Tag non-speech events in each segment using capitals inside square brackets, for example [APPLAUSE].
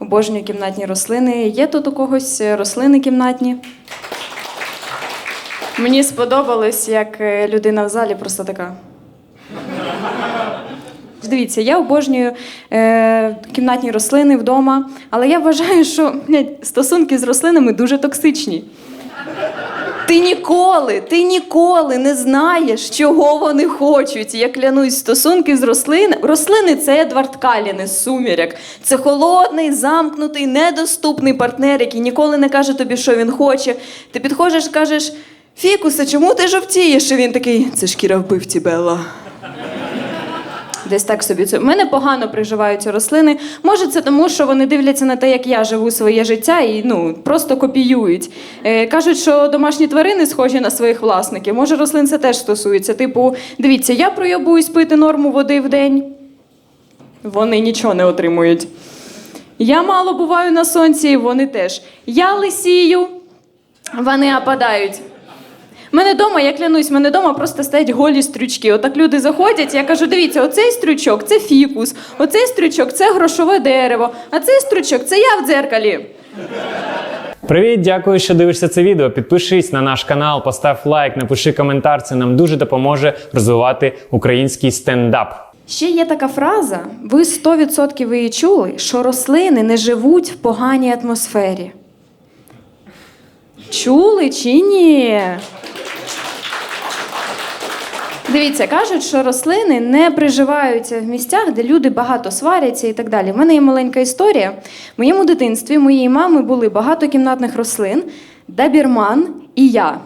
Обожнюю кімнатні рослини. Є тут у когось рослини кімнатні? Мені сподобалось, як е, людина в залі просто така. Дивіться, я обожнюю е, кімнатні рослини вдома, але я вважаю, що блядь, стосунки з рослинами дуже токсичні. Ти ніколи, ти ніколи не знаєш, чого вони хочуть. Я клянусь, стосунки з рослинами. Рослини це Едвард Калін із суміряк. Це холодний, замкнутий, недоступний партнер, який ніколи не каже тобі, що він хоче. Ти підходиш, кажеш: Фікусе, чому ти жовтієш? І він такий, це шкіра вбивці Белла. Десь так собі це. У мене погано приживаються рослини. Може, це тому, що вони дивляться на те, як я живу своє життя, і ну просто копіюють. Е, кажуть, що домашні тварини схожі на своїх власників. Може, рослин це теж стосується. Типу, дивіться, я проябуюсь пити норму води в день. Вони нічого не отримують. Я мало буваю на сонці, вони теж. Я лисію, вони опадають. У мене вдома, я клянусь, мене вдома просто стоять голі стрючки. Отак люди заходять, я кажу: дивіться, оцей стрючок це фікус, оцей стрючок це грошове дерево, а цей стрючок це я в дзеркалі. Привіт, дякую, що дивишся це відео. Підпишись на наш канал, постав лайк, напиши коментар. Це нам дуже допоможе розвивати український стендап. Ще є така фраза: ви 100% її чули, що рослини не живуть в поганій атмосфері. Чули чи ні? Дивіться, кажуть, що рослини не приживаються в місцях, де люди багато сваряться і так далі. У мене є маленька історія. В моєму дитинстві моєї мами були багато кімнатних рослин, добірман і я.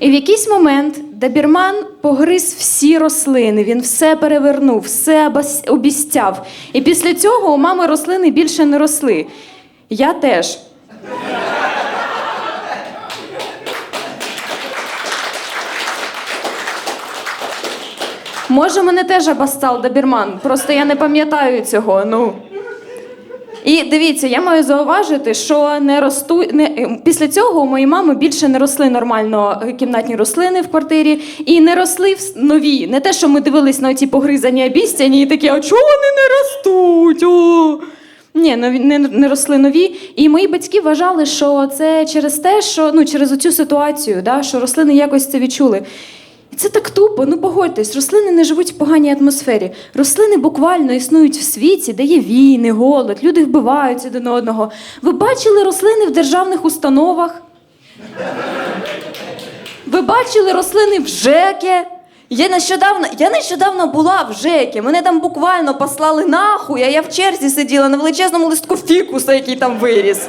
І в якийсь момент добірман погриз всі рослини, він все перевернув, все обістяв. І після цього у мами рослини більше не росли. Я теж. Може, мене теж обостав добірман, просто я не пам'ятаю цього. Ну. І дивіться, я маю зауважити, що не росту не е, після цього у моєї мами більше не росли нормально кімнатні рослини в квартирі, і не росли нові. Не те, що ми дивились на ці погризані обістяні, і такі, а чого вони не ростуть? О! Ні, нові не, не росли нові. І мої батьки вважали, що це через те, що ну через оцю ситуацію, да, що рослини якось це відчули. Це так тупо. Ну погодьтесь, рослини не живуть в поганій атмосфері. Рослини буквально існують в світі, де є війни, голод, люди вбиваються один одного. Ви бачили рослини в державних установах? Ви бачили рослини в ЖЕКі? Я нещодавно, я нещодавно була в ЖЕКі. Мене там буквально послали нахуй, а я в черзі сиділа на величезному листку фікуса, який там виріс.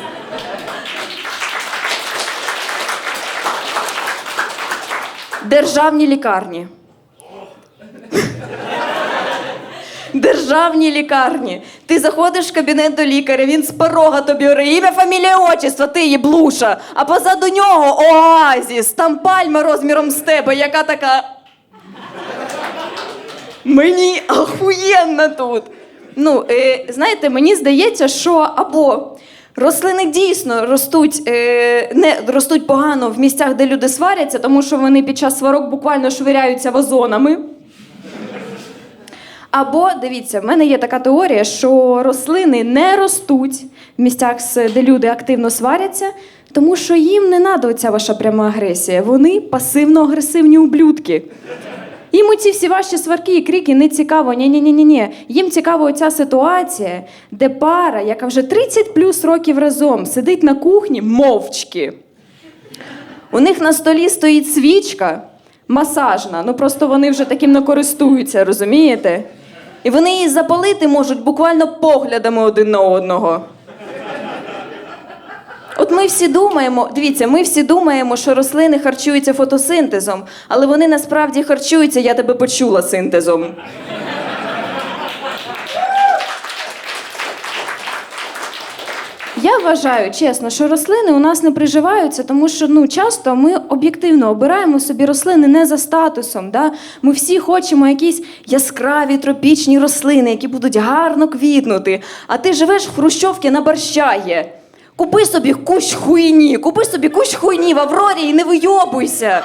Державні лікарні. Державні лікарні. Ти заходиш в кабінет до лікаря, він з порога тобі говорить, ім'я, фамілія, отчество, ти єблуша. А позаду нього оазіс, там пальма розміром з тебе, яка така. Мені ахуєнно тут. Ну, е, знаєте, мені здається, що або рослини дійсно ростуть, е, не, ростуть погано в місцях, де люди сваряться, тому що вони під час сварок буквально швиряються вазонами. Або дивіться, в мене є така теорія, що рослини не ростуть в місцях, де люди активно сваряться, тому що їм не треба оця ваша пряма агресія. Вони пасивно-агресивні ублюдки. Їм ці всі ваші сварки і крики не цікаво. Ні, ні, ні, ні. Їм цікава оця ситуація, де пара, яка вже 30 плюс років разом сидить на кухні мовчки. У них на столі стоїть свічка масажна, ну просто вони вже таким не користуються, розумієте? І вони її запалити можуть буквально поглядами один на одного. От ми всі думаємо, дивіться, ми всі думаємо, що рослини харчуються фотосинтезом, але вони насправді харчуються, я тебе почула синтезом. Я вважаю, чесно, що рослини у нас не приживаються, тому що ну, часто ми об'єктивно обираємо собі рослини не за статусом. Да? Ми всі хочемо якісь яскраві тропічні рослини, які будуть гарно квітнути. А ти живеш в Хрущовці на Борщагі. Купи собі кущ хуйні, купи собі кущ хуйні в Аврорі і не вийобуйся.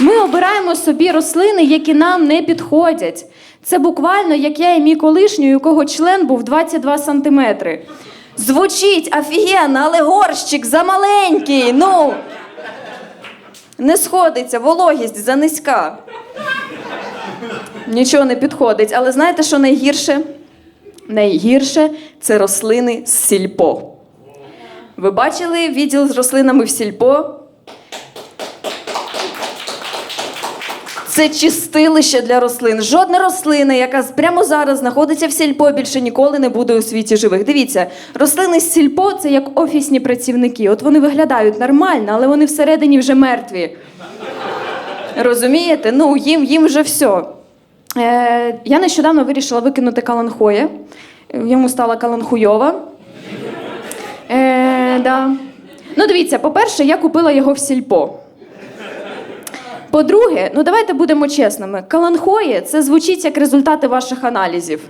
Ми обираємо собі рослини, які нам не підходять. Це буквально як я і мій колишній, у кого член був 22 сантиметри. Звучить офігенно, але горщик замаленький. Ну не сходиться, вологість занизька. Нічого не підходить. Але знаєте, що найгірше? Найгірше це рослини з сільпо. Ви бачили відділ з рослинами в сільпо? Це чистилище для рослин. Жодна рослина, яка прямо зараз знаходиться в сільпо, більше ніколи не буде у світі живих. Дивіться, рослини з сільпо це як офісні працівники. От вони виглядають нормально, але вони всередині вже мертві. Розумієте? Ну, їм, їм вже все. Е, я нещодавно вирішила викинути каланхоє. Йому стала каланхуйова. Е, да. Ну, дивіться, по-перше, я купила його в сільпо. По-друге, ну давайте будемо чесними. Каланхоє це звучить як результати ваших аналізів.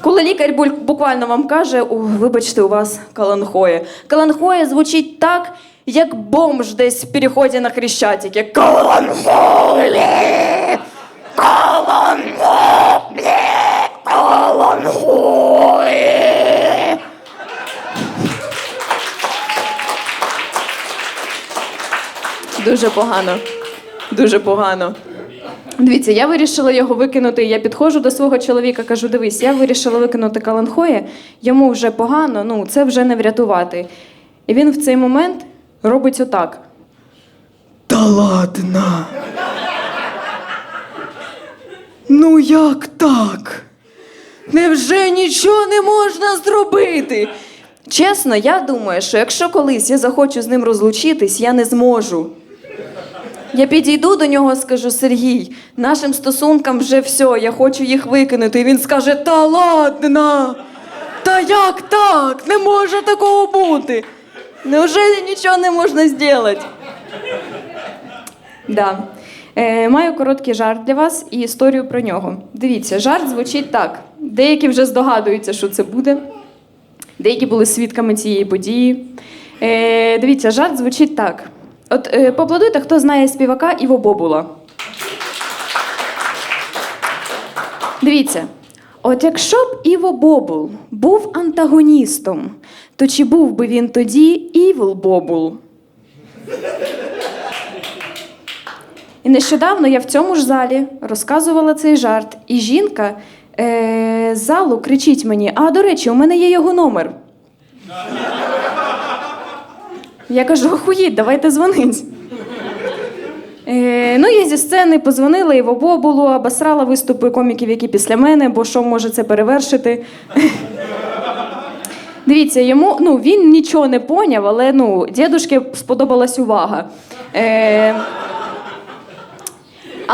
Коли лікар буквально вам каже, О, вибачте, у вас каланхоє. Каланхоє звучить так, як бомж десь в переході на Хрещатики. Каланхоє! Каланхоє! Дуже погано. Дуже погано. Дивіться, я вирішила його викинути. Я підходжу до свого чоловіка, кажу: дивись, я вирішила викинути каланхоє, йому вже погано, ну це вже не врятувати. І він в цей момент робить отак. Та ладно. Ну як так? Невже нічого не можна зробити? Чесно, я думаю, що якщо колись я захочу з ним розлучитись, я не зможу. Я підійду до нього, скажу: Сергій, нашим стосункам вже все, я хочу їх викинути. І він скаже: Та ладно! Та як так? Не може такого бути. Неужели нічого не можна зробити? Да. Е, маю короткий жарт для вас і історію про нього. Дивіться, жарт звучить так. Деякі вже здогадуються, що це буде. Деякі були свідками цієї події. Е, дивіться, жарт звучить так. От е, поаплодуйте, хто знає співака Іво Бобула. Дивіться, от якщо б Іво Бобул був антагоністом, то чи був би він тоді Івл Бобул? І нещодавно я в цьому ж залі розказувала цей жарт, і жінка е, з залу кричить мені: А до речі, у мене є його номер. Я кажу, охуїть, давайте дзвонить. Е, ну, я зі сцени позвонила і Іво Бобулу, обосрала виступи коміків, які після мене, бо що може це перевершити. Дивіться, йому ну, він нічого не поняв, але ну, дідушки сподобалась увага. Е,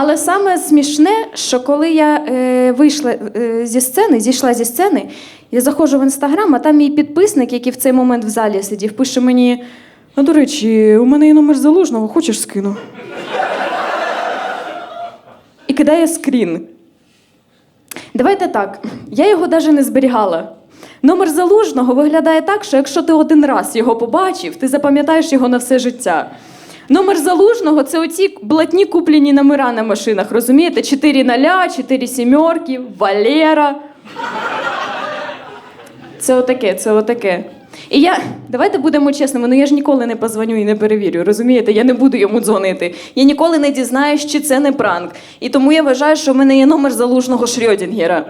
але саме смішне, що коли я е, вийшла е, зі сцени, зійшла зі сцени, я заходжу в інстаграм, а там мій підписник, який в цей момент в залі сидів, пише мені: а до речі, у мене є номер залужного, хочеш скину? І кидає скрін. Давайте так, я його навіть не зберігала. Номер залужного виглядає так, що якщо ти один раз його побачив, ти запам'ятаєш його на все життя. Номер залужного це оці блатні куплені номера на машинах, розумієте? Чотири ноля, чотири сімерки, Валера. Це отаке, це отаке. І я, давайте будемо чесними, ну я ж ніколи не позвоню і не перевірю, розумієте? Я не буду йому дзвонити. Я ніколи не дізнаюсь, чи це не пранк. І тому я вважаю, що в мене є номер залужного Шрьодінгера.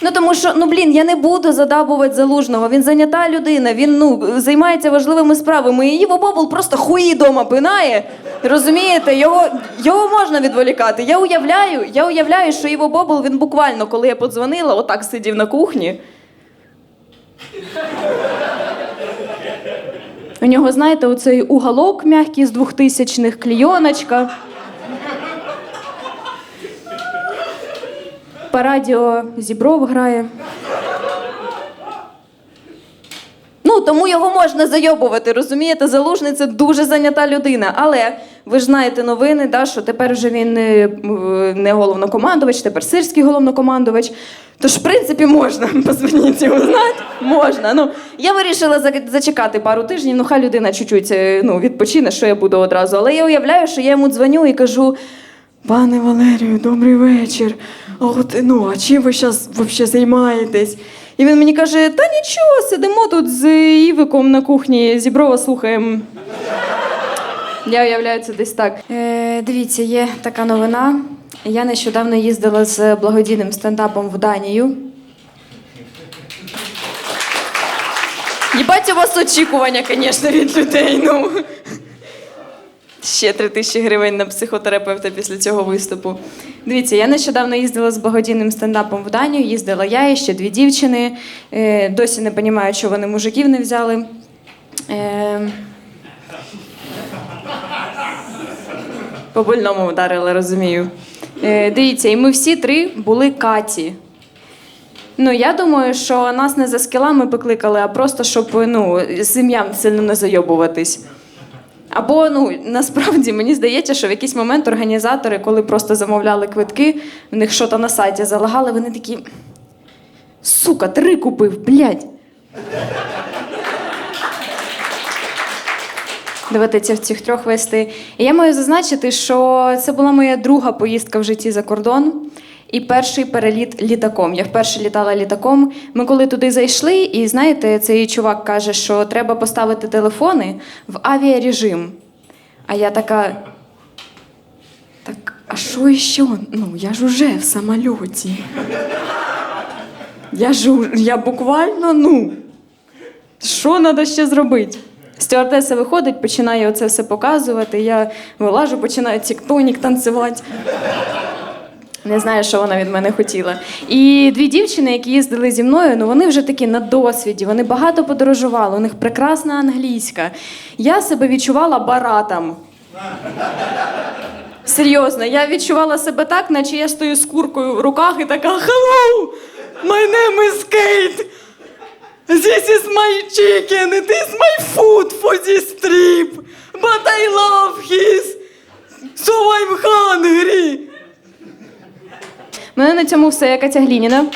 Ну тому що, ну блін, я не буду задабувати залужного. Він зайнята людина, він ну займається важливими справами. І Іво Бобул просто хуї дома пинає. Розумієте, його, його можна відволікати. Я уявляю, я уявляю, що Іво Бобул він буквально, коли я подзвонила, отак сидів на кухні. У нього, знаєте, оцей уголок м'який з двохтисячних, клійоночка. По радіо Зібров грає. Ну, тому його можна зайобувати. Розумієте, залужний це дуже зайнята людина. Але ви ж знаєте новини, да, що тепер вже він не, не головнокомандувач, тепер сирський головнокомандувач. Тож, в принципі, можна [LAUGHS] позвоніть йому знати. Можна. Ну, я вирішила зачекати пару тижнів, ну хай людина чуть-чуть е, ну, відпочине, що я буду одразу. Але я уявляю, що я йому дзвоню і кажу: пане Валерію, добрий вечір. А от ну, а чим ви зараз взагалі займаєтесь? І він мені каже: та нічого, сидимо тут з Івиком на кухні, зіброва слухаємо. Я уявляю це десь так. Е, дивіться, є така новина. Я нещодавно їздила з благодійним стендапом в Данію. Їбать у вас очікування, звісно, від людей. Ну. Ще три тисячі гривень на психотерапевта після цього виступу. Дивіться, я нещодавно їздила з благодійним стендапом в Данію. Їздила я і ще дві дівчини. Е, досі не розумію, що вони мужиків не взяли. Е, по больному вдарили, розумію. Е, дивіться, і ми всі три були Каті. Ну, я думаю, що нас не за скілами покликали, а просто щоб ну, сім'ям сильно не зайобуватись. Або ну насправді мені здається, що в якийсь момент організатори, коли просто замовляли квитки, в них що то на сайті залагали, вони такі. Сука, три купив, блядь. Доведеться в цих трьох вести. І я маю зазначити, що це була моя друга поїздка в житті за кордон і перший переліт літаком. Я вперше літала літаком. Ми коли туди зайшли, і знаєте, цей чувак каже, що треба поставити телефони в авіарежим. А я така. Так, а що ще? Ну, я ж уже в самольоті. Я ж я буквально, ну. Що треба ще зробити? Стюардеса виходить, починає оце все показувати. Я вилажу, починаю тіктонік танцювати. Не знаю, що вона від мене хотіла. І дві дівчини, які їздили зі мною, ну вони вже такі на досвіді, вони багато подорожували, у них прекрасна англійська. Я себе відчувала баратом. Серйозно, я відчувала себе так, наче я стою з куркою в руках і така Hello! My name is Kate! This is my chicken, it is my food for this trip. But I love his. So I'm hungry. Мене на цьому все, я Катя Глініна.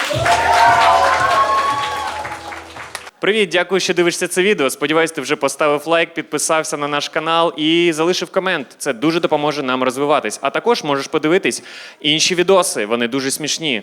Привіт, дякую, що дивишся це відео. Сподіваюсь, ти вже поставив лайк, підписався на наш канал і залишив комент. Це дуже допоможе нам розвиватись. А також можеш подивитись інші відоси, вони дуже смішні.